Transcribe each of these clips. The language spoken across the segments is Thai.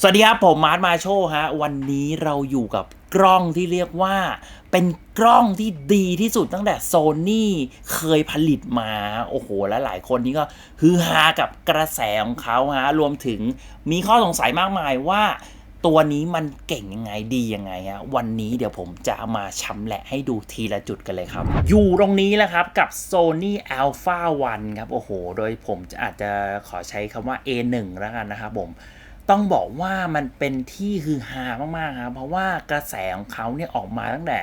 สวัสดีครับ ผมมาร์ทมาโชฮะวันนี้เราอยู่กับกล้องที่เรียกว่า เป็นกล้องที่ดีที่สุดตั้งแต่โซนี่เคยผลิตมา โอ้โห และหลายคนนี้ก็ฮือฮากับกระแสของเขาฮะรวมถึงมีข้อสงสัยมากมายว่าตัวนี้มันเก่งยังไงดียังไงฮะวันนี้เดี๋ยวผมจะมาชำแหละให้ดูทีละจุดกันเลยครับ อยู่ตรงนี้แหละครับกับ Sony Alpha 1 ครับ โอ้โห โดยผมจะอาจจะขอใช้คำว่า A1 แล้วกันนะครับผม ต้องบอกว่ามันเป็นที่ฮือฮามากๆครับเพราะว่ากระแสของเขาเนี่ยออกมาตั้งแต่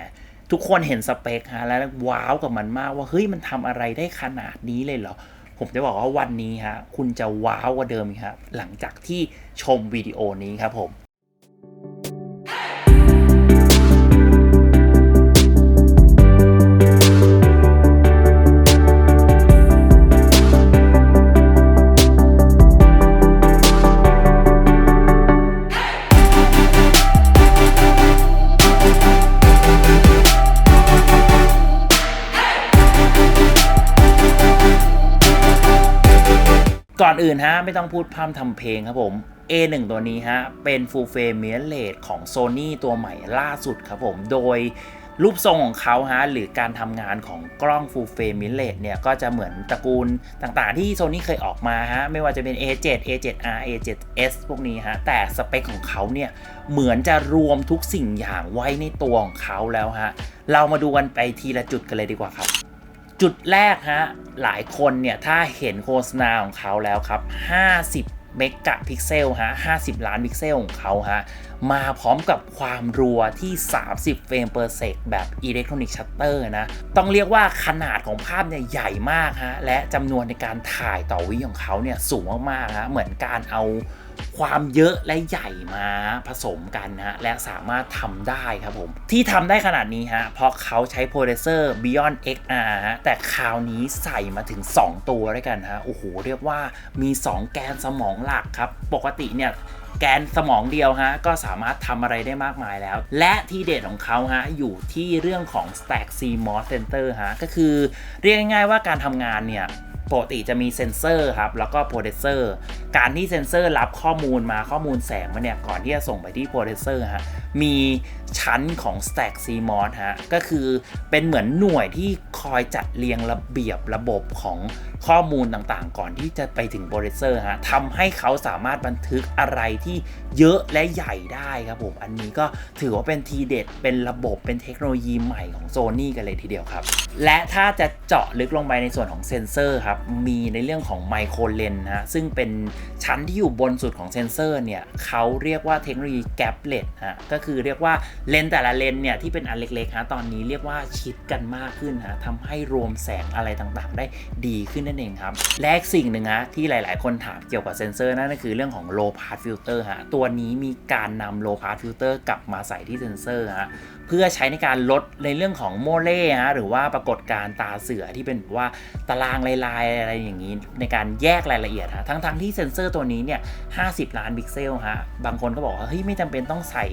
ทุกคนเห็นสเปคฮะแล้วว้าวกับมันมากว่าเฮ้ยมันทำอะไรได้ขนาดนี้เลยเหรอ ผมจะบอกว่าวันนี้ฮะคุณจะว้าวกว่าเดิมครับหลังจากที่ชมวิดีโอนี้ครับผม อื่นฮะไม่ต้องพูดพร่ำทำเพลงครับผม A1 ตัวนี้ฮะเป็น Full Frame Mirrorless ของ Sony ตัวใหม่ล่าสุดครับผมโดยรูปทรงของเขาฮะหรือการทำงานของกล้อง Full Frame Mirrorless เนี่ยก็จะเหมือนตระกูลต่างๆ ที่ Sony เคยออกมาฮะไม่ว่าจะเป็น A7 A7R A7S พวกนี้ฮะแต่สเปคของเขาเนี่ยเหมือนจะรวมทุกสิ่งอย่างไว้ในตัวของเขาแล้วฮะเรามาดูกันไปทีละจุดกันเลยดีกว่าครับ จุดแรกฮะหลายคนเนี่ย ถ้าเห็นโฆษณาของเขาแล้วครับ 50เมกะพิกเซลฮะ 50 ล้านพิกเซลของเขาฮะ มาพร้อมกับความรัวที่ 30 เฟรมเปอร์เซกแบบอิเล็กทรอนิกชัตเตอร์นะ ต้องเรียกว่าขนาดของภาพเนี่ยใหญ่มากฮะ และจำนวนในการถ่ายต่อวิของเขาเนี่ยสูงมากๆฮะ เหมือนการเอา ความเยอะและใหญ่มาผสมกันนะฮะและสามารถทำได้ครับผม ที่ทำได้ขนาดนี้ฮะเพราะเขาใช้โปรเซสเซอร์ Beyond XR ฮะแต่คราวนี้ใส่มาถึง 2 ตัวด้วยกันฮะโอ้โหเรียกว่ามี 2 แกนสมองหลักครับ ปกติเนี่ยแกนสมองเดียวฮะก็สามารถทำอะไรได้มากมายแล้ว และที่เด็ดของเขาฮะอยู่ที่เรื่องของ Stack CMOS Center ฮะก็คือเรียกง่ายๆว่าการทำงานเนี่ย ปกติจะมีเซนเซอร์ครับแล้วก็โปรเซสเซอร์การที่เซนเซอร์รับข้อมูลมาข้อมูลแสงมาเนี่ยก่อนที่จะส่งไปที่โปรเซสเซอร์ฮะมีชั้นของ Stack CMOS ฮะก็คือเป็นเหมือนหน่วยที่คอยจัดเรียงระเบียบระบบของข้อมูลต่างๆ ก่อนที่จะไปถึงโปรเซสเซอร์ฮะทำให้เขาสามารถบันทึกอะไรที่เยอะและใหญ่ได้ครับผม อันนี้ก็ถือว่าเป็นทีเด็ด เป็นระบบเป็นเทคโนโลยีใหม่ของ Sony กันเลยทีเดียวครับ และถ้าจะเจาะลึกลงไปในส่วนของเซนเซอร์ครับมีในเรื่องของไมโครเลนนะซึ่งเป็นชั้นที่อยู่บนสุดของเซนเซอร์เนี่ยเขาเรียกว่าเทคโนโลยีแกปเลตฮะก็คือเรียกว่าเลนแต่ละเลนเนี่ยที่เป็นอันเล็กๆฮะตอนนี้เรียกว่าชิดกันมากขึ้นฮะทำให้รวมแสงอะไรต่างๆ ได้ดีขึ้นนั่นเองครับ และอีกสิ่งหนึ่งฮะที่หลายๆ คนถามเกี่ยวกับเซนเซอร์นั่นก็คือเรื่องของ low pass filter ฮะตัวนี้มีการนำ low pass filter กลับมาใส่ที่เซนเซอร์ฮะเพื่อใช้ในการลดในเรื่องของโมเลฮะหรือว่าปรากฏการตาเสือที่เป็นว่าตารางลายอะไรอย่างนี้ ในการแยกรายละเอียดฮะทั้งๆทที่เซ็นเซอร์ตัวนี้เนี่ย50ล้านพิกเซลฮะบางคนก็บอกว่าเฮ้ยไม่จำเป็นต้องใส่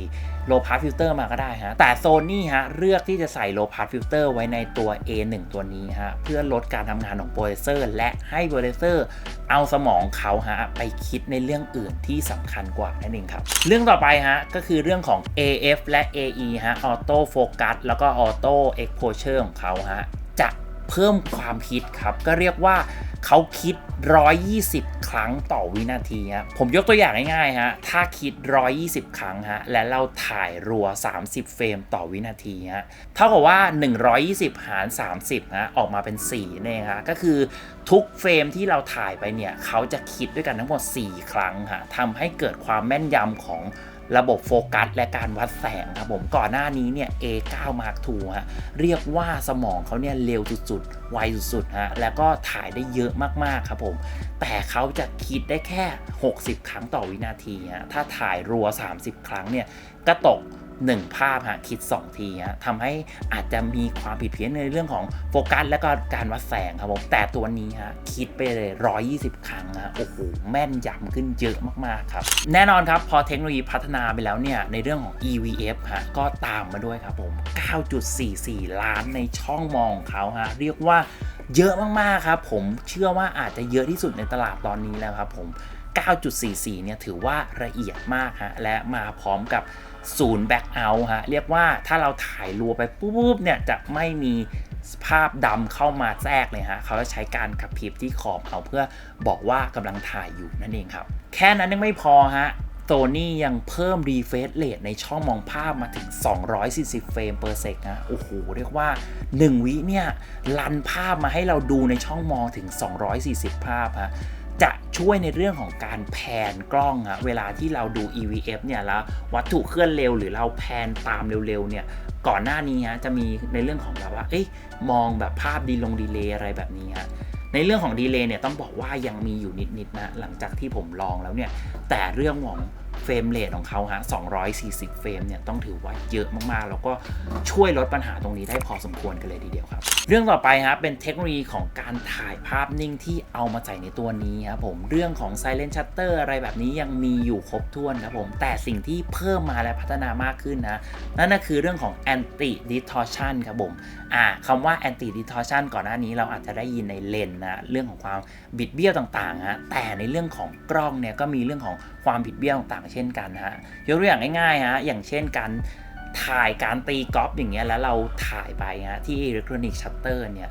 low pass filter มาก็ได้ฮะแต่โซนี่ฮะเลือกที่จะใส่ low pass filter ไว้ในตัว A1 ตัวนี้ฮะเพื่อลดการทำงานของโปรเซสเซอร์และให้โปรเซสเซอร์เอาสมองเขาฮะไปคิดในเรื่องอื่นที่สำคัญกว่านั่นเองครับ เรื่องต่อไปฮะก็คือเรื่องของ AF และ AE ฮะ Auto Focus แล้วก็ Auto Exposure ของเขาฮะ เพิ่มความคิดครับ ก็เรียกว่าเขาคิด 120 ครั้งต่อวินาทีฮะผมยกตัวอย่างง่ายๆฮะถ้าคิด 120 ครั้งฮะและเราถ่ายรัว 30 เฟรมต่อวินาทีฮะเท่ากับว่า 120 หาร 30ฮะออกมาเป็น4เนี่ยฮะก็คือทุกเฟรมที่เราถ่ายไปเนี่ยเขาจะคิดด้วยกันทั้งหมด 4 ครั้งฮะทำให้เกิดความแม่นยำของ ระบบโฟกัส และการวัดแสงครับผมก่อนหน้านี้เนี่ย A9 Mark II ฮะเรียกว่าสมองเขาเนี่ยเร็วสุดๆ ไวสุดๆฮะแล้วก็ถ่ายได้เยอะมากๆครับผม แต่เขาจะคิดได้แค่ 60 ครั้งต่อวินาทีฮะถ้าถ่ายรัว 30 ครั้งเนี่ยก็ตก 1 ภาพฮะคิด 2 ทีฮะทำให้อาจจะมีความผิดเพี้ยนในเรื่องของโฟกัส และก็การวัดแสงครับผมแต่ตัวนี้ฮะคิดไปเลย 120 ครั้งฮะโอ้โหแม่นยำขึ้นเยอะมากๆครับ แน่นอนครับพอเทคโนโลยีพัฒนาไปแล้วเนี่ย ในเรื่องของ EVF ฮะก็ตามมาด้วยครับผม 9.44 ล้านในช่องมองของเขาฮะเรียกว่าเยอะมากๆครับผมเชื่อว่าอาจจะเยอะที่สุดในตลาดตอนนี้แล้วครับผม 9.44 เนี่ยถือว่าละเอียดมากฮะและมาพร้อมกับ ศูนย์แบ็กเอาท์ฮะเรียกว่าถ้าเราถ่ายรัวไปปุ๊บเนี่ยจะไม่มีภาพดำเข้ามาแทรกเลยฮะเขาจะใช้การกระพริบที่ขอบเอาเพื่อบอกว่ากำลังถ่ายอยู่นั่นเองครับ แค่นั้นยังไม่พอฮะโ o นี่ยังเพิ่มรีเฟรชเรทในช่องมองภาพมาถึง 240 เฟรมเปอร์เซกนะ โอ้โห เรียกว่า 1 วิเนี่ย ลันภาพมาให้เราดูในช่องมองถึง 240 ภาพฮะ จะช่วยในเรื่องของการแพนกล้องอะเวลาที่เราดู EVF เนี่ยแล้ววัตถุเคลื่อนเร็วหรือเราแพนตามเร็วๆเนี่ยก่อนหน้านี้ฮะจะมีในเรื่องของแบบว่าเอ้ยมองแบบภาพดีลงดีเลย์อะไรแบบนี้ฮะในเรื่องของดีเลย์เนี่ยต้องบอกว่ายังมีอยู่นิดๆนะหลังจากที่ผมลองแล้วเนี่ยแต่เรื่องของ เฟรมเรทของเขาฮะ 240 เฟรมเนี่ยต้องถือว่าเยอะมากๆ แล้วก็ช่วยลดปัญหาตรงนี้ได้พอสมควรกันเลยทีเดียวครับ เรื่องต่อไปฮะเป็นเทคโนโลยีของการถ่ายภาพนิ่งที่เอามาใส่ในตัวนี้ครับผม เรื่องของ Silent Shutter อะไรแบบนี้ยังมีอยู่ครบถ้วนครับผม แต่สิ่งที่เพิ่มมาและพัฒนามากขึ้นนะ นั่นก็คือเรื่องของ Anti Distortion ครับผมอ่าคำว่า Anti Distortion ก่อนหน้านี้เราอาจจะได้ยินในเลนนะเรื่องของความบิดเบี้ยวต่างๆฮะแต่ในเรื่องของกล้องเนี่ยก็มีเรื่องของความบิดเบี้ยวต่างๆ เช่นกันฮะยกตัวอย่างง่ายๆฮะอย่างเช่นการถ่ายการตีกอล์ฟอย่างเงี้ยแล้วเราถ่ายไปฮะที่อิเล็กทรอนิกส์ชัตเตอร์เนี่ย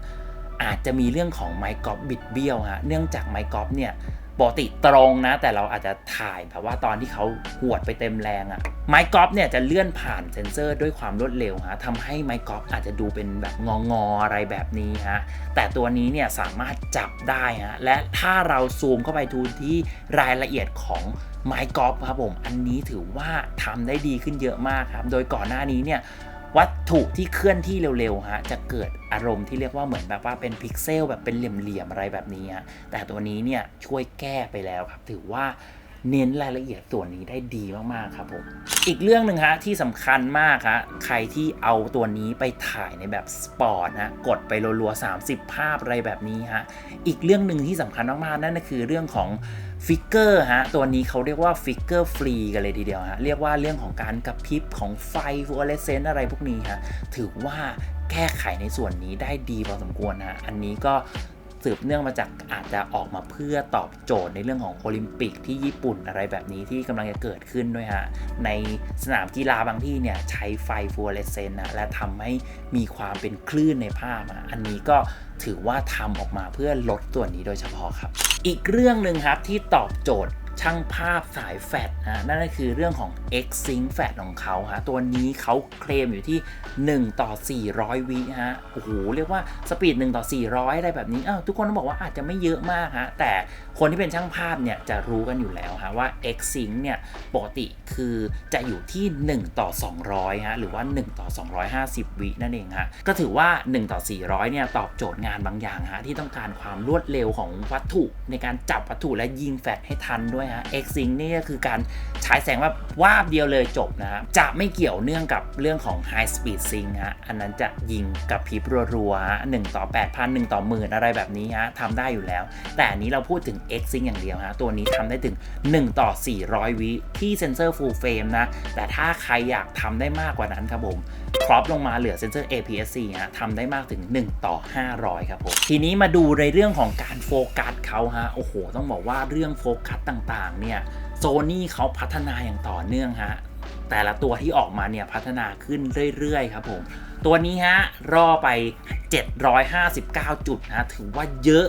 อาจจะมีเรื่องของไมค์กอล์ฟบิดเบี้ยวฮะเนื่องจากไมค์กอล์ฟเนี่ย ปกติตรงนะ แต่เราอาจจะถ่ายแบบว่าตอนที่เขาหวดไปเต็มแรงอะไมค์กอล์ฟเนี่ยจะเลื่อนผ่านเซนเซอร์ด้วยความรวดเร็วฮะทำให้ไมค์กอล์ฟอาจจะดูเป็นแบบงองออะไรแบบนี้ฮะแต่ตัวนี้เนี่ยสามารถจับได้ฮะและถ้าเราซูมเข้าไปดูที่รายละเอียดของไมค์กอล์ฟครับผมอันนี้ถือว่าทำได้ดีขึ้นเยอะมากครับ โดยก่อนหน้านี้เนี่ย วัตถุที่เคลื่อนที่เร็วๆฮะจะเกิดอารมณ์ที่เรียกว่าเหมือนแบบว่าเป็นพิกเซลแบบเป็นเหลี่ยมๆอะไรแบบนี้ฮะแต่ตัวนี้เนี่ยช่วยแก้ไปแล้วครับ ถือว่าเน้นรายละเอียดส่วนนี้ได้ดีมากๆครับผม อีกเรื่องหนึ่งฮะที่สำคัญมากฮะใครที่เอาตัวนี้ไปถ่ายในแบบสปอร์ตนะกดไปรัวๆ30 ภาพอะไรแบบนี้ฮะ อีกเรื่องหนึ่งที่สำคัญมากๆนั่นก็คือเรื่องของฟิกเกอร์ฮะตัวนี้เขาเรียกว่าฟิกเกอร์ฟรีกันเลยทีเดียวฮะเรียกว่าเรื่องของการกระพริบของไฟฟลูออเรสเซนต์อะไรพวกนี้ฮะถือว่าแก้ไขในส่วนนี้ได้ดีพอสมควรฮะอันนี้ก็ สืบเนื่องมาจากอาจจะออกมาเพื่อตอบโจทย์ในเรื่องของโอลิมปิกที่ญี่ปุ่นอะไรแบบนี้ที่กำลังจะเกิดขึ้นด้วยฮะ ในสนามกีฬาบางที่เนี่ยใช้ไฟฟลูออเรสเซนต์นะและทำให้มีความเป็นคลื่นในภาพอะอันนี้ก็ถือว่าทำออกมาเพื่อลดตัวนี้โดยเฉพาะครับ อีกเรื่องหนึ่งครับที่ตอบโจทย์ ช่างภาพสายแฟดนะนั่นก็คือเรื่องของ X Sync แฟดของเขาฮะตัวนี้เขาเคลมอยู่ที่ 1 ต่อ 400 วิฮะโอ้โหเรียกว่าสปีด 1 ต่อ 400 อะไรแบบนี้อ้าวทุกคนต้องบอกว่าอาจจะไม่เยอะมากฮะแต่คนที่เป็นช่างภาพเนี่ยจะรู้กันอยู่แล้วฮะว่า X Sync เนี่ยปกติคือจะอยู่ที่ 1 ต่อ 200ฮะหรือว่า 1 ต่อ 250 วินั่นเองฮะก็ถือว่า 1 ต่อ 400 เนี่ยตอบโจทย์งานบางอย่างฮะที่ต้องการความรวดเร็วของวัตถุในการจับวัตถุและยิงแฟดให้ทันด้วยฮะ X Sync นี่ก็คือการฉายแสงแบบวาบเดียวเลยจบนะฮะจะไม่เกี่ยวเนื่องกับเรื่องของ High Speed Sync ฮะอันนั้นจะยิงกับพริบรัวๆ1ต่อ 8,000 1ต่อหมื่นอะไรแบบนี้ฮะทำได้อยู่แล้ว แต่อันนี้เราพูดถึง X Sync อย่างเดียวฮะตัวนี้ทำได้ถึง 1 ต่อ 400 วิที่เซนเซอร์ Full Frame นะ แต่ถ้าใครอยากทำได้มากกว่านั้นครับผม ครอปลงมาเหลือเซนเซอร์ APS-C ฮะทำได้มากถึง 1 ต่อ 500 ครับผม ทีนี้มาดูในเรื่องของการโฟกัสเขาฮะ โอ้โห ต้องบอกว่าเรื่องโฟกัสต่างๆ เนี่ยโซนี่เขาพัฒนาอย่างต่อเนื่องฮะ แต่ละตัวที่ออกมาเนี่ยพัฒนาขึ้นเรื่อยๆ ครับผม ตัวนี้ฮะรอไป 759 จุดนะถือว่าเยอะ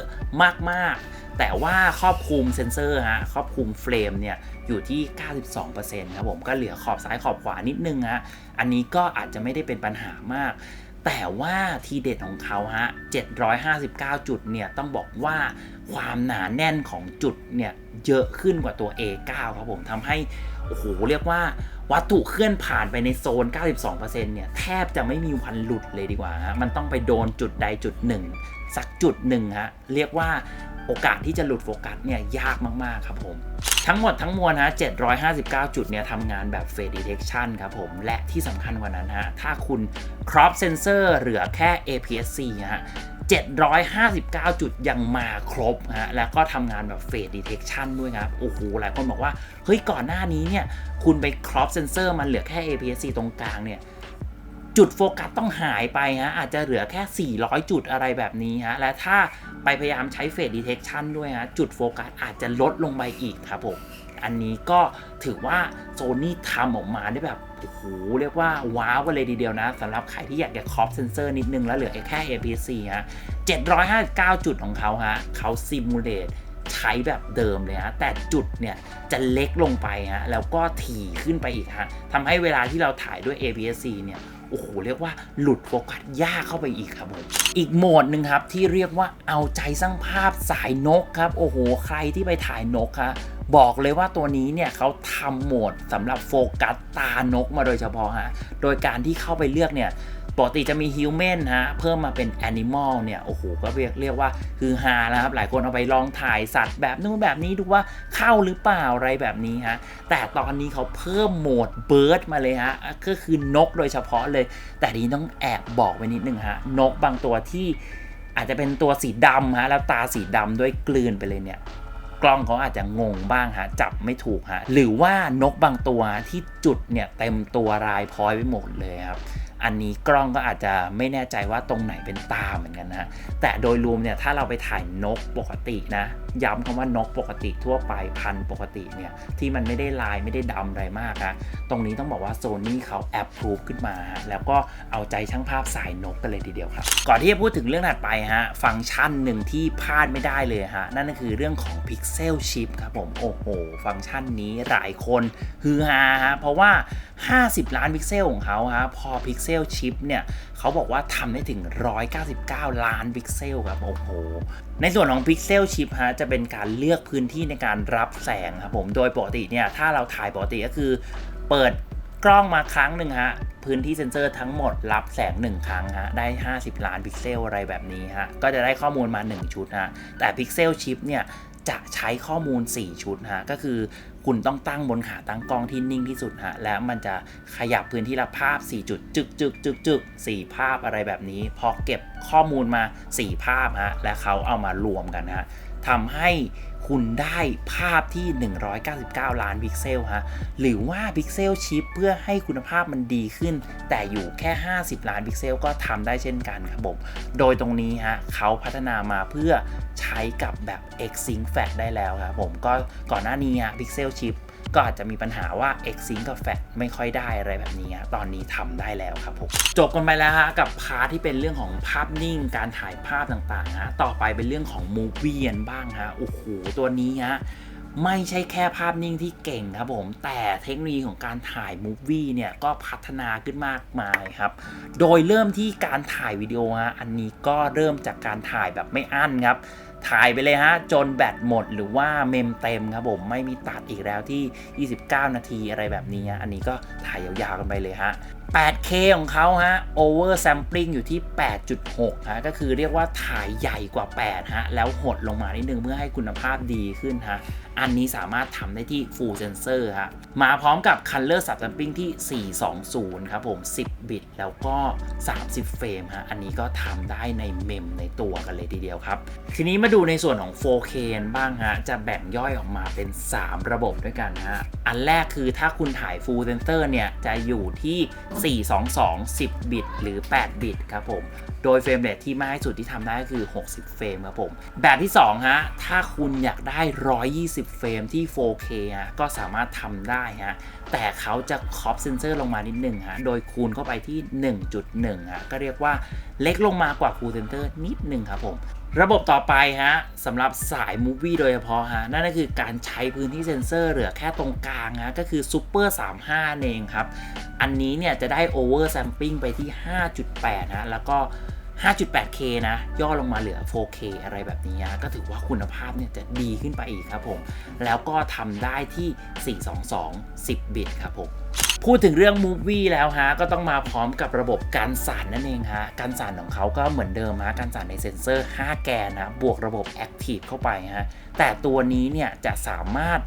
มากๆแต่ว่าครอบคลุมเซนเซอร์ฮะครอบคลุมเฟรมเนี่ยอยู่ที่ 92%ครับผมก็เหลือขอบซ้ายขอบขวานิดนึงฮะ อันนี้ก็อาจจะไม่ได้เป็นปัญหามาก แต่ว่าทีเด็ดของเขาฮะ 759 จุดเนี่ยต้องบอกว่าความหนาแน่นของจุดเนี่ยเยอะขึ้นกว่าตัว A9 ครับผมทำให้โอ้โหเรียกว่าวัตถุเคลื่อนผ่านไปในโซน 92%เนี่ยแทบจะไม่มีวันหลุดเลยดีกว่าฮะ มันต้องไปโดนจุดใดจุดหนึ่ง สักจุดหนึ่งฮะ เรียกว่าโอกาสที่จะหลุดโฟกัสเนี่ยยากมาก ๆ ครับผม ทั้งหมดทั้งมวลฮะ 759 จุดเนี่ยทำงานแบบ Face Detection ครับผม และที่สำคัญกว่านั้นฮะ ถ้าคุณ Crop Sensor เหลือแค่ APS-C ฮะ759 จุดยังมาครบฮะ แล้วก็ทำงานแบบ Face Detection ด้วยครับ โอ้โห หลายคนบอกว่า เฮ้ย ก่อนหน้านี้เนี่ย คุณไป Crop Sensor มันเหลือแค่ APS-C ตรงกลางเนี่ย จุดโฟกัสต้องหายไปฮะอาจจะเหลือแค่ 400 จุดอะไรแบบนี้ฮะและถ้าไปพยายามใช้เฟสดีเทคชันด้วยฮะจุดโฟกัสอาจจะลดลงไปอีกครับผมอันนี้ก็ถือว่าโซนี่ทำออกมาได้แบบโอ้โหเรียกว่าว้าวกันเลยทีเดียวนะสำหรับใครที่อยากจะครอปเซนเซอร์นิดนึงแล้วเหลือแค่ APC ฮะ759 จุดของเขาฮะเขาซิมูเลตใช้แบบเดิมเลยฮะแต่จุดเนี่ยจะเล็กลงไปฮะแล้วก็ถี่ขึ้นไปอีกฮะทำให้เวลาที่เราถ่ายด้วย APS-C เนี่ย โอ้โหเรียกว่าหลุดโฟกัสยากเข้าไปอีกครับผมอีกโหมดหนึ่งครับที่เรียกว่าเอาใจสร้างภาพสายนกครับ โอ้โห ใครที่ไปถ่ายนกครับบอกเลยว่าตัวนี้เนี่ยเขาทำโหมดสำหรับโฟกัสตานกมาโดยเฉพาะฮะโดยการที่เข้าไปเลือกเนี่ย ปกติจะมีฮิวแมนฮะ เพิ่มมาเป็นแอนิมอลเนี่ย โอ้โห ก็เรียกเรียกว่าคือฮาแล้วครับ หลายคนเอาไปลองถ่ายสัตว์แบบนู้นแบบนี้ดูว่าเข้าหรือเปล่าอะไรแบบนี้ฮะ แต่ตอนนี้เขาเพิ่มโหมดเบิร์ดมาเลยฮะ ก็คือนกโดยเฉพาะเลย แต่ทีนี้ต้องแอบบอกไว้นิดนึงฮะ นกบางตัวที่อาจจะเป็นตัวสีดำฮะ แล้วตาสีดำด้วยกลืนไปเลยเนี่ยกล้องเขาอาจจะงงบ้างฮะ จับไม่ถูกฮะ หรือว่านกบางตัวที่จุดเนี่ยเต็มตัวรายพอยไปหมดเลยครับ อันนี้กล้องก็อาจจะไม่แน่ใจว่าตรงไหนเป็นตาเหมือนกันนะแต่โดยรวมเนี่ยถ้าเราไปถ่ายนกปกตินะ ย้ำคำว่านกปกติทั่วไปพันปกติเนี่ยที่มันไม่ได้ลายไม่ได้ดำอะไรมากนะตรงนี้ต้องบอกว่าโซนี่เขาแอปพรูฟขึ้นมา แล้วก็เอาใจช่างภาพสายนกกันเลยทีเดียวครับ ก่อนที่จะพูดถึงเรื่องถัดไปฮะฟังก์ชันหนึ่งที่พลาดไม่ได้เลยฮะนั่นก็คือเรื่องของ Pixel Chip ครับผมโอ้โห ฟังก์ชันนี้หลายคนฮือฮาฮะเพราะว่า50 ล้านพิกเซลของเขาฮะพอ Pixel Chip เนี่ยเขาบอกว่าทำได้ถึง 199 ล้านพิกเซลครับโอ้โห ในส่วนของ Pixel Chip ฮะจะเป็นการเลือกพื้นที่ในการรับแสงครับผมโดยปกติเนี่ยถ้าเราถ่ายปกติก็คือเปิดกล้องมาครั้งหนึ่งฮะพื้นที่เซ็นเซอร์ทั้งหมดรับแสง 1 ครั้งฮะได้ 50 ล้านพิกเซลอะไรแบบนี้ฮะก็จะได้ข้อมูลมา 1 ชุดฮะแต่ Pixel Chip เนี่ยจะใช้ข้อมูล 4 ชุดฮะก็คือ คุณต้องตั้งบนขาตั้งกล้องที่นิ่งที่สุดฮะแล้วมันจะขยับพื้นที่ละภาพ 4 จุดจึกจึกจึกจึก4ภาพอะไรแบบนี้ พอเก็บข้อมูลมา 4 ภาพฮะและเขาเอามารวมกันฮะทำให้ คุณได้ภาพที่ 199 ล้านพิกเซลฮะ หรือว่าพิกเซลชิปเพื่อให้คุณภาพมันดีขึ้น แต่อยู่แค่ 50 ล้านพิกเซลก็ทำได้เช่นกันครับผม โดยตรงนี้ฮะเขาพัฒนามาเพื่อใช้กับแบบ X-Sync Fat ได้แล้วครับผม ก็ก่อนหน้านี้ฮะพิกเซลชิป ก็อาจจะมีปัญหาว่า X-Sync กับ Fat ไม่ค่อยได้อะไรแบบนี้ตอนนี้ทำได้แล้วครับผมจบกันไปแล้วฮะกับพาร์ทที่เป็นเรื่องของภาพนิ่ง การถ่ายภาพต่างๆฮะต่อไปเป็นเรื่องของมูฟวี่กันบ้างฮะโอ้โหตัวนี้ฮะไม่ใช่แค่ภาพนิ่งที่เก่งครับผม แต่เทคโนโลยีของการถ่ายมูฟวี่เนี่ย ก็พัฒนาขึ้นมากมายครับ โดยเริ่มที่การถ่ายวิดีโอฮะอันนี้ก็เริ่มจากการถ่ายแบบไม่อั้นครับ ถ่ายไปเลยฮะ จนแบตหมดหรือว่าเมมเต็มครับผม ไม่มีตัดอีกแล้วที่ 29 นาทีอะไรแบบนี้ อันนี้ก็ถ่ายยาวๆกันไปเลยฮะ 8K ของเขาฮะ over sampling อยู่ที่ 8.6 ฮะ ก็คือเรียกว่าถ่ายใหญ่กว่า 8 ฮะ แล้วหดลงมานิดนึงเพื่อให้คุณภาพดีขึ้นฮะ อันนี้สามารถทำได้ที่ full sensor ฮะ มาพร้อมกับ color subsampling ที่ 420 ครับผม 10 บิต แล้วก็ 30 เฟรมฮะ อันนี้ก็ทำได้ในเมมในตัวกันเลยทีเดียวครับ ทีนี้มาดูในส่วนของ 4K บ้างฮะ จะแบ่งย่อยออกมาเป็น 3 ระบบด้วยกันฮะ อันแรกคือถ้าคุณถ่าย full sensor เนี่ย จะอยู่ที่422 10 บิต หรือ 8 บิตครับผม โดยเฟรมเรทที่มากที่สุดที่ทำได้ก็คือ 60 เฟรมครับผม แบบที่ 2 ฮะ ถ้าคุณอยากได้ 120 เฟรมที่ 4K ฮะ ก็สามารถทำได้ฮะ แต่เขาจะครอปเซนเซอร์ลงมานิดหนึ่งฮะ โดยคูณเข้าไปที่ 1.1 ฮะ ก็เรียกว่าเล็กลงมากว่า Full Center นิดหนึ่งครับผม ระบบต่อไปฮะสำหรับสายมูฟวี่โดยเฉพาะฮะนั่นก็คือการใช้พื้นที่เซ็นเซอร์เหลือแค่ตรงกลางฮะก็คือ Super 35เองครับ อันนี้เนี่ยจะได้ Over Sampling ไปที่ 5.8ฮะแล้วก็ 5.8K นะ ย่อลงมาเหลือ 4K อะไรแบบนี้ฮะก็ถือว่าคุณภาพเนี่ยจะดีขึ้นไปอีกครับผม แล้วก็ทำได้ที่ 422 10 บิตครับผม พูดถึงเรื่อง Movie แล้วฮะก็ต้องมาพร้อมกับระบบการสั่นนั่นเองฮะการสั่นของเขาก็เหมือนเดิมฮะการสั่นในเซ็นเซอร์ 5 แกนนะบวกระบบ Active เข้าไปฮะแต่ตัวนี้เนี่ยจะสามารถ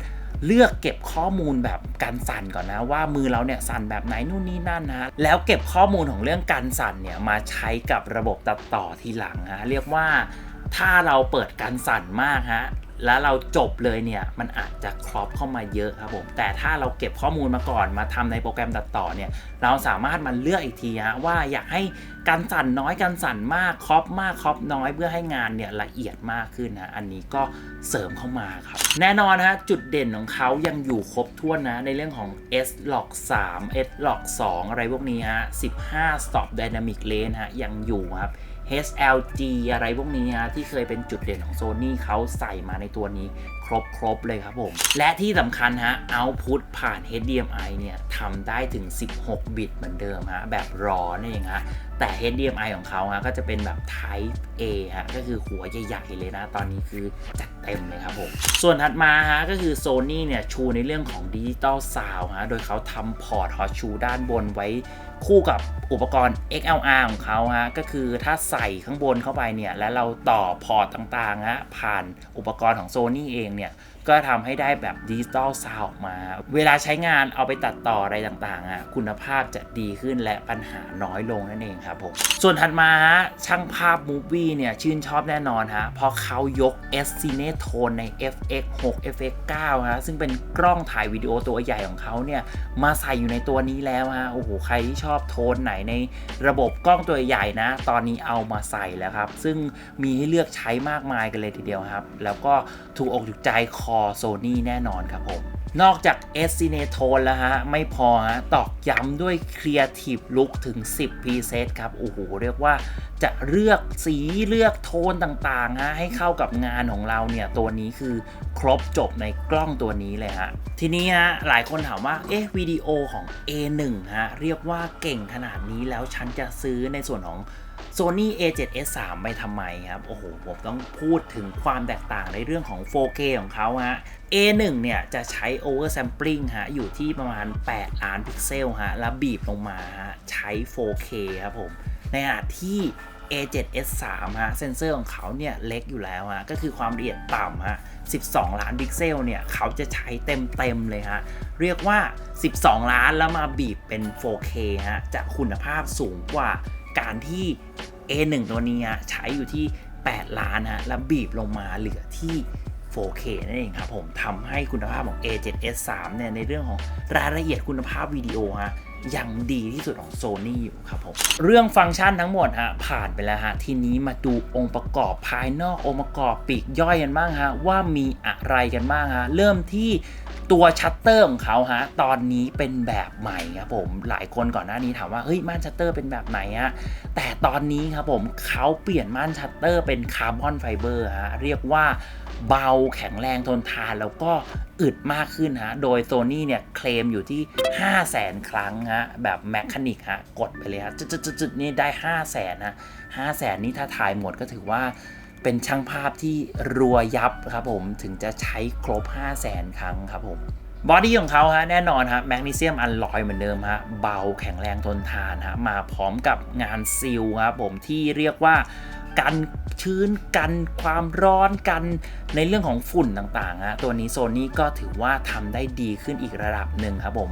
เลือกเก็บข้อมูลแบบการสั่นก่อนนะ ว่ามือเราเนี่ยสั่นแบบไหนนู่นนี่นั่นนะแล้วเก็บข้อมูลของเรื่องการสั่นเนี่ยมาใช้กับระบบตัดต่อทีหลังฮะเรียกว่าถ้าเราเปิดการสั่นมากฮะ แล้วเราจบเลยเนี่ยมันอาจจะครอปเข้ามาเยอะครับผมแต่ถ้าเราเก็บข้อมูลมาก่อนมาทำในโปรแกรมตัดต่อเนี่ยเราสามารถมาเลือกอีกทีฮะว่าอยากให้การสั่นน้อยการสั่นมากครอปมากครอปน้อยเพื่อให้งานเนี่ยละเอียดมากขึ้นนะอันนี้ก็เสริมเข้ามาครับ แน่นอนฮะจุดเด่นของเขายังอยู่ครบถ้วนนะในเรื่องของ S log 3 S log 2 อะไรพวกนี้ฮะ15 stop dynamic range ฮะยังอยู่ครับ HLG อะไรพวกนี้ฮะที่เคยเป็นจุดเด่นของ Sony เขาใส่มาในตัวนี้ครบครบเลยครับผม และที่สำคัญฮะ output ผ่าน HDMI เนี่ยทำได้ถึง 16 บิตเหมือนเดิมฮะแบบรอนั่นเองฮะแต่ HDMI ของเขาฮะก็จะเป็นแบบ Type A ฮะก็คือหัวใหญ่ๆเลยนะ ตอนนี้คือจัดเต็มเลยครับผม ส่วนถัดมาฮะก็คือ Sony เนี่ยชูในเรื่องของดิจิตอลซาวฮะโดยเขาทำพอร์ตฮอตชูด้านบนไว้คู่กับ อุปกรณ์ XLR ของเขาฮะก็คือถ้าใส่ข้างบนเข้าไปเนี่ย แล้วเราต่อพอร์ตต่างๆฮะผ่านอุปกรณ์ของ Sony เองเนี่ยก็ทำให้ได้แบบดิจิตอลซาวออกมา เวลาใช้งานเอาไปตัดต่ออะไรต่างๆอะคุณภาพจะดีขึ้นและปัญหาน้อยลงนั่นเองครับผม ส่วนถัดมาฮะช่างภาพมูฟวี่เนี่ย ชื่นชอบแน่นอนฮะเพราะเขายก S Cine Tone ใน FX 6 FX 9ฮะซึ่งเป็นกล้องถ่ายวิดีโอตัวใหญ่ของเขาเนี่ย มาใส่อยู่ในตัวนี้แล้วฮะโอ้โห ใครที่ชอบโทนไหนในระบบกล้องตัวใหญ่นะ ตอนนี้เอามาใส่แล้วครับ ซึ่งมีให้เลือกใช้มากมายกันเลยทีเดียวครับ แล้วก็ถูกอกถูกใจคอโซนี่แน่นอนครับผม นอกจาก S c i n e t o n e แล้วฮะ ไม่พอฮะ ตอกย้ำด้วย Creative Look ถึง 10 preset ครับ โอ้โห เรียกว่าจะเลือกสีเลือกโทนต่างๆฮะให้เข้ากับงานของเราเนี่ย ตัวนี้คือครบจบในกล้องตัวนี้เลยฮะ ทีนี้ฮะ หลายคนถามว่า เอ๊ะวิดีโอของ A1 ฮะ เรียกว่าเก่งขนาดนี้แล้วฉันจะซื้อในส่วนของ Sony A7S3 ไปทำไมครับ โอ้โห ผมต้องพูดถึงความแตกต่างในเรื่องของ 4K ของเขาฮะ A1 เนี่ยจะใช้ oversampling ฮะ อยู่ที่ประมาณ 8 ล้านพิกเซลฮะ แล้วบีบลงมาฮะ ใช้ 4K ครับผม ในขณะที่ A7S3 ฮะ เซนเซอร์ของเขาเนี่ยเล็กอยู่แล้วฮะ ก็คือความละเอียดต่ำฮะ 12 ล้านพิกเซลเนี่ย เขาจะใช้เต็มๆเลยฮะ เรียกว่า 12 ล้านแล้วมาบีบเป็น 4K ฮะ จะคุณภาพสูงกว่าการที่ A1 ตัวนี้ใช้อยู่ที่ 8 ล้านฮะแล้วบีบลงมาเหลือที่ 4K นั่นเองครับผมทำให้คุณภาพของ A7S3 เนี่ยในเรื่องของรายละเอียดคุณภาพวิดีโอฮะยังดีที่สุดของ Sony อยู่ครับผมเรื่องฟังก์ชันทั้งหมดฮะผ่านไปแล้วฮะทีนี้มาดูองค์ประกอบภายนอกองค์ประกอบปีกย่อยกันบ้างฮะว่ามีอะไรกันบ้างฮะเริ่มที่ ตัวชัตเตอร์ของเขาฮะตอนนี้เป็นแบบใหม่ครับผมหลายคนก่อนหน้านี้ถามว่าเฮ้ยม่านชัตเตอร์เป็นแบบไหนฮะแต่ตอนนี้ครับผมเขาเปลี่ยนม่านชัตเตอร์เป็นคาร์บอนไฟเบอร์ฮะเรียกว่าเบาแข็งแรงทนทานแล้วก็อึดมากขึ้นฮะ โดยโซนี่เนี่ยเคลมอยู่ที่ 5 0 0แสนครั้งฮะ แบบแมคานิกฮะ กดไปเลยฮะ จุดๆๆนี่ได้ 5 0 0แสนนะ5 0 0แสนนี่ถ้าถ่ายหมดก็ถือว่า เป็นช่างภาพที่รัวยับครับผมถึงจะใช้ครบ 5 0 0แสนครั้งครับผมบอดี้ของเขาฮะแน่นอนฮะแมกนีเซียมอัลลอยเหมือนเดิมฮะเบาแข็งแรงทนทานฮะมาพร้อมกับงานซีลครับผมที่เรียกว่ากันชื้นกันความร้อนกันในเรื่องของฝุ่นต่างๆฮะตัวนี้โซนี่ก็ถือว่าทำได้ดีขึ้นอีกระดับหนึ่งครับผม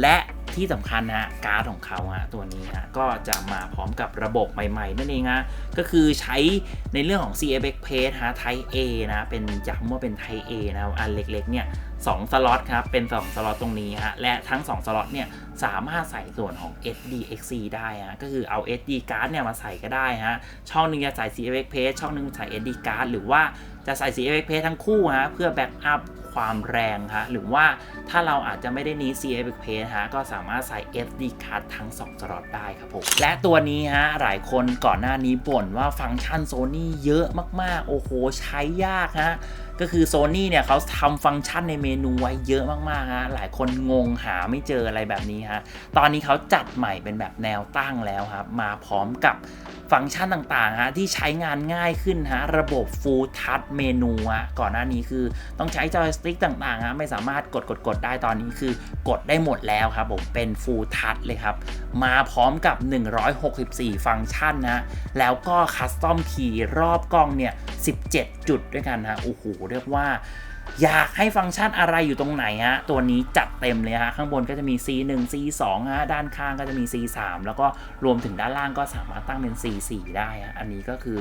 และ ที่สำคัญฮะการ์ดของเขาฮะตัวนี้ฮะก็จะมาพร้อมกับระบบใหม่ๆ นั่นเองฮะก็คือใช้ในเรื่องของ CFX Page ฮะ Type A นะเป็นย้ำว่าเป็น Type A นะอันเล็กๆเนี่ย2สล็อตครับ เป็น 2 สล็อตตรงนี้ฮะ และทั้ง 2 สล็อตเนี่ย สามารถใส่ส่วนของ SDXC ได้ฮะ ก็คือเอา SD card เนี่ย มาใส่ก็ได้ฮะ ช่องหนึงจะใส่ CFX Page ช่องหนึงใส่ SD card หรือว่าจะใส่ CFX Page ทั้งคู่ฮะ เพื่อแบ็กอัพ ความแรงฮะหรือว่าถ้าเราอาจจะไม่ได้นี้ CFX Page ฮะก็สามารถใส่ SD card ทั้ง 2 สล็อตได้ครับผมและตัวนี้ฮะหลายคนก่อนหน้านี้บ่นว่าฟังก์ชัน Sony เยอะมากๆ โอ้โห ใช้ยากฮะ ก็คือ Sony เนี่ยเขาทำฟังก์ชันในเมนูไว้เยอะมากๆฮะหลายคนงงหาไม่เจออะไรแบบนี้ฮะตอนนี้เขาจัดใหม่เป็นแบบแนวตั้งแล้วครับมาพร้อมกับฟังก์ชันต่างๆฮะที่ใช้งานง่ายขึ้นฮะระบบ Full Touch เมนูฮะก่อนหน้านี้คือต้องใช้จอยสติ๊กต่างๆฮะไม่สามารถกดกดกดได้ตอนนี้คือกดได้หมดแล้วครับผมเป็น Full Touch เลยครับ มาพร้อมกับ 164 ฟังก์ชันนะแล้วก็คัสตอมคีย์รอบกล้องเนี่ย 17 จุดด้วยกันฮะโอ้โหเรียกว่าอยากให้ฟังก์ชันอะไรอยู่ตรงไหนฮะ ตัวนี้จัดเต็มเลยฮะ ข้างบนก็จะมี C1 C2 ฮะ ด้านข้างก็จะมี C3 แล้วก็รวมถึงด้านล่างก็สามารถตั้งเป็น C4 ได้ฮะ อันนี้ก็คือ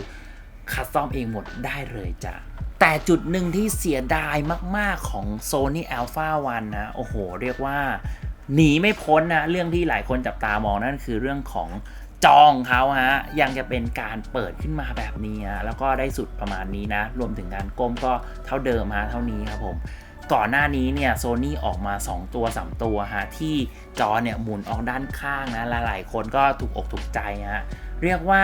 คัสตอมเองหมดได้เลยจ้ะ แต่จุดหนึ่งที่เสียดายมาก ๆ ของ Sony Alpha 1นะ โอ้โห เรียกว่าหนีไม่พ้นนะ เรื่องที่หลายคนจับตามองนั่นคือเรื่องของ จองเขาฮะยังจะเป็นการเปิดขึ้นมาแบบนี้ฮะแล้วก็ได้สุดประมาณนี้นะ รวมถึงการก้มก็เท่าเดิมฮะเท่านี้ครับผมก่อนหน้านี้เนี่ยโซนี่ออกมา 2 ตัว 3 ตัวฮะที่จอเนี่ยหมุนออกด้านข้างนะหลายๆคนก็ถูกอกถูกใจฮะเรียกว่า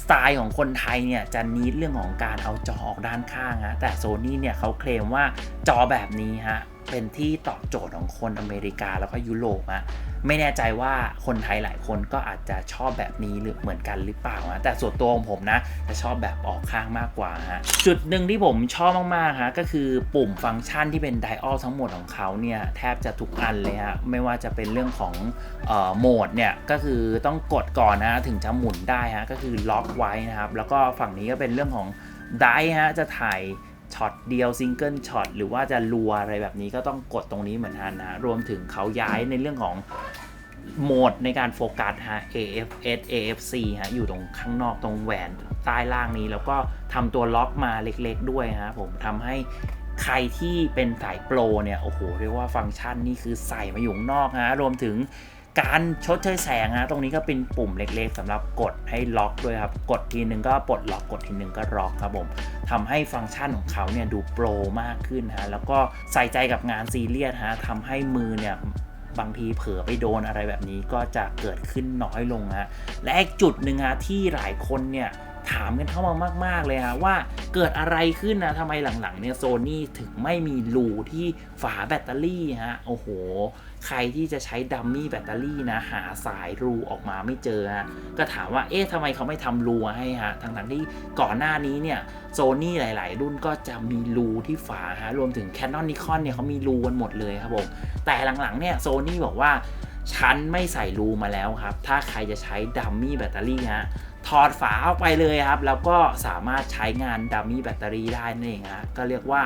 สไตล์ของคนไทยเนี่ยจะนิดเรื่องของการเอาจอออกด้านข้างฮะแต่โซนี่เนี่ยเขาเคลมว่าจอแบบนี้ฮะ เป็นที่ตอบโจทย์ของคนอเมริกาแล้วก็ยุโรปอะไม่แน่ใจว่าคนไทยหลายคนก็อาจจะชอบแบบนี้หรือเหมือนกันหรือเปล่าฮะแต่ส่วนตัวของผมนะจะชอบแบบออกข้างมากกว่าฮะจุดหนึ่งที่ผมชอบมากๆฮะก็คือปุ่มฟังก์ชันที่เป็นไดออลทั้งหมดของเขาเนี่ยแทบจะทุกอันเลยฮะไม่ว่าจะเป็นเรื่องของออโหมดเนี่ยก็คือต้องกดก่อนนะถึงจะหมุนได้ฮะก็คือล็อกไว้นะครับแล้วก็ฝั่งนี้ก็เป็นเรื่องของไดฮะจะถ่าย ช็อตเดียวซิงเกิลช็อตหรือว่าจะรัวอะไรแบบนี้ก็ต้องกดตรงนี้เหมือนกันนะรวมถึงเขาย้ายในเรื่องของโหมดในการโฟกัสฮะ AFS AFC ฮะอยู่ตรงข้างนอกตรงแหวนใต้ล่างนี้ แล้วก็ทำตัวล็อกมาเล็กๆด้วยฮะผมทำให้ใครที่เป็นสายโปรเนี่ย โอ้โห เรียกว่าฟังก์ชันนี่คือใส่มาอยู่นอกฮะรวมถึง การชดเชยแสงฮะตรงนี้ก็เป็นปุ่มเล็กๆสำหรับกดให้ล็อกด้วยครับ กดทีนึงก็ปลดล็อกกดทีนึงก็ล็อกครับผมทำให้ฟังก์ชันของเขาเนี่ยดูโปรมากขึ้นฮะแล้วก็ใส่ใจกับงานซีเรียสฮะทำให้มือเนี่ยบางทีเผลอไปโดนอะไรแบบนี้ก็จะเกิดขึ้นน้อยลงฮะและอีกจุดหนึ่งฮะที่หลายคนเนี่ยถามกันเข้ามามาก ๆ เลยฮะว่าเกิดอะไรขึ้นนะทำไมหลังๆเนี่ยโซนี่ถึงไม่มีรูที่ฝาแบตเตอรี่ฮะโอ้โห ใครที่จะใช้ดัมมี่แบตเตอรี่นะหาสายรูออกมาไม่เจอฮะก็ถามว่าเอ๊ะทำไมเขาไม่ทำรูให้ฮะทั้งๆที่ก่อนหน้านี้เนี่ยโซนี่หลาย ๆ รุ่นก็จะมีรูที่ฝาฮะรวมถึง Canon Nikon เนี่ยเขามีรูกันหมดเลยครับผมแต่หลังๆเนี่ยโซนี่บอกว่าฉันไม่ใส่รูมาแล้วครับ ถ้าใครจะใช้ดัมมี่แบตเตอรี่ฮะถอดฝาออกไปเลยครับ แล้วก็สามารถใช้งานดัมมี่แบตเตอรี่ได้นั่นเองฮะก็เรียกว่า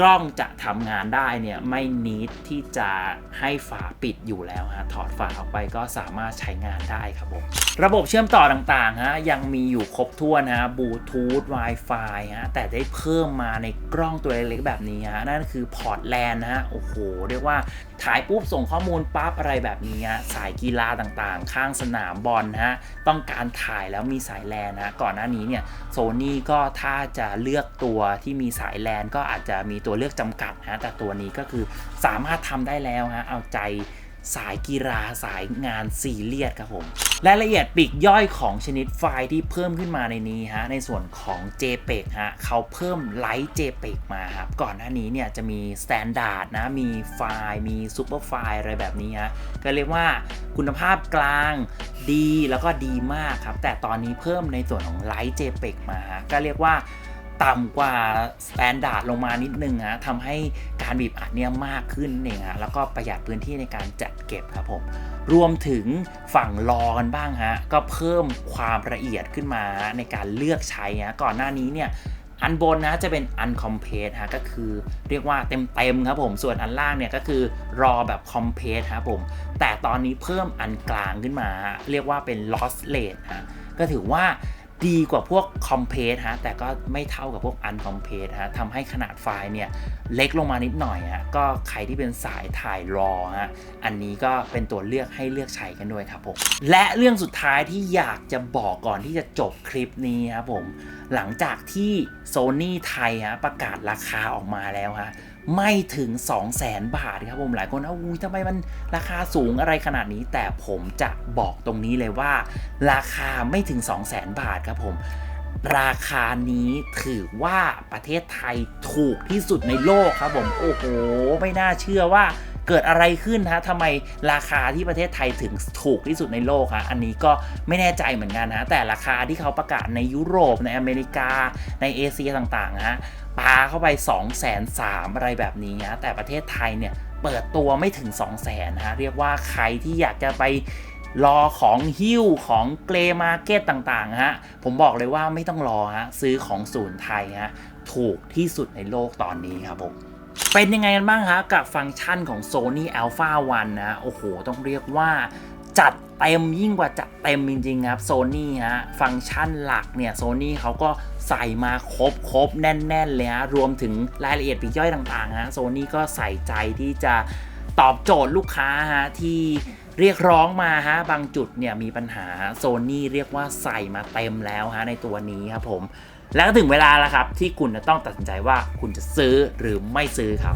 กล้องจะทำงานได้เนี่ยไม่นิดที่จะให้ฝาปิดอยู่แล้วฮะถอดฝาออกไปก็สามารถใช้งานได้ครับผมระบบเชื่อมต่อต่างๆฮะยังมีอยู่ครบถ้วนฮะบลูทูธ Wi-Fi ฮะแต่ได้เพิ่มมาในกล้องตัวเล็กๆแบบนี้ฮะนั่นคือพอร์ตแลนนะฮะโอ้โห เรียกว่า ถ่ายปุ๊บส่งข้อมูลปั๊บอะไรแบบนี้สายกีฬาต่างๆ ข้างสนามบอลฮะต้องการถ่ายแล้วมีสายแลนนะก่อนหน้านี้เนี่ยโซนี่ก็ถ้าจะเลือกตัวที่มีสายแลนก็อาจจะมีตัวเลือกจำกัดฮะแต่ตัวนี้ก็คือสามารถทำได้แล้วฮะเอาใจ สายกีฬาสายงานซีเรียสครับผมรายละเอียดปีกย่อยของชนิดไฟล์ที่เพิ่มขึ้นมาในนี้ฮะในส่วนของ JPEG ฮะเขาเพิ่มไลท์ JPEG มาครับก่อนหน้านี้เนี่ยจะมี Standard นะมีไฟล์มี Super ไฟล์อะไรแบบนี้ฮะก็เรียกว่าคุณภาพกลางดีแล้วก็ดีมากครับแต่ตอนนี้เพิ่มในส่วนของไลท์ JPEG มาฮะก็เรียกว่า ต่ำกว่าสแตนดาร์ดลงมานิดนึงฮะทำให้การบีบอัดเนี่ยมากขึ้นเองฮะแล้วก็ประหยัดพื้นที่ในการจัดเก็บครับผมรวมถึงฝั่งรอกันบ้างฮะก็เพิ่มความละเอียดขึ้นมาในการเลือกใช้ฮะก่อนหน้านี้เนี่ยอันบนนะจะเป็น uncompressed ฮะก็คือเรียกว่าเต็มๆครับผมส่วนอันล่างเนี่ยก็คือรอแบบ compressed ครับผมแต่ตอนนี้เพิ่มอันกลางขึ้นมาฮะเรียกว่าเป็น lossless ฮะก็ถือว่า ดีกว่าพวก compressed ฮะแต่ก็ไม่เท่ากับพวก uncompressed ฮะทำให้ขนาดไฟล์เนี่ยเล็กลงมานิดหน่อยฮะก็ใครที่เป็นสายถ่ายรอฮะอันนี้ก็เป็นตัวเลือกให้เลือกใช้กันด้วยครับผมและเรื่องสุดท้ายที่อยากจะบอกก่อนที่จะจบคลิปนี้ครับผมหลังจากที่ Sony ไทยฮะประกาศราคาออกมาแล้วฮะ ไม่ถึง 2 0 0แสนบาทครับผมหลายคนเอาอุ้ยทำไมมันราคาสูงอะไรขนาดนี้ แต่ผมจะบอกตรงนี้เลยว่า ราคาไม่ถึง 2 0 0แสนบาทครับผมราคานี้ถือว่าประเทศไทยถูกที่สุดในโลกครับผมโอ้โห ไม่น่าเชื่อว่าเกิดอะไรขึ้นฮะทำไมราคาที่ประเทศไทยถึงถูกที่สุดในโลกฮะอันนี้ก็ไม่แน่ใจเหมือนกันฮะแต่ราคาที่เขาประกาศในยุโรปในอเมริกาในเอเชียต่างๆฮะ ปาเข้าไป2 0 0 0 0อะไรแบบนี้ฮะแต่ประเทศไทยเนี่ยเปิดตัวไม่ถึง 2 0 0 0 0 0ฮะเรียกว่าใครที่อยากจะไปรอของฮิ้วของเกรมาร์เก็ตต่างๆฮะผมบอกเลยว่าไม่ต้องรอฮะซื้อของศูนย์ไทยฮะถูกที่สุดในโลกตอนนี้ครับผมเป็นยังไงกันบ้างครับกับฟังก์ชันของ Sony Alpha 1 นะ โอ้โห ต้องเรียกว่าจัดเต็มยิ่งกว่าจัดเต็มจริงๆครับโซนี่ฮะฟังก์ชันหลักเนี่ยโซนี่เขาก็ใส่มาครบครบแน่น ๆ เลยฮะรวมถึงรายละเอียดปีกย่อยต่างๆฮะโซนี่ก็ใส่ใจที่จะตอบโจทย์ลูกค้าฮะที่เรียกร้องมาฮะบางจุดเนี่ยมีปัญหาโซนี่เรียกว่าใส่มาเต็มแล้วฮะในตัวนี้ครับผม แล้วก็ถึงเวลาแล้วครับ ที่คุณจะต้องตัดสินใจว่าคุณจะซื้อหรือไม่ซื้อครับ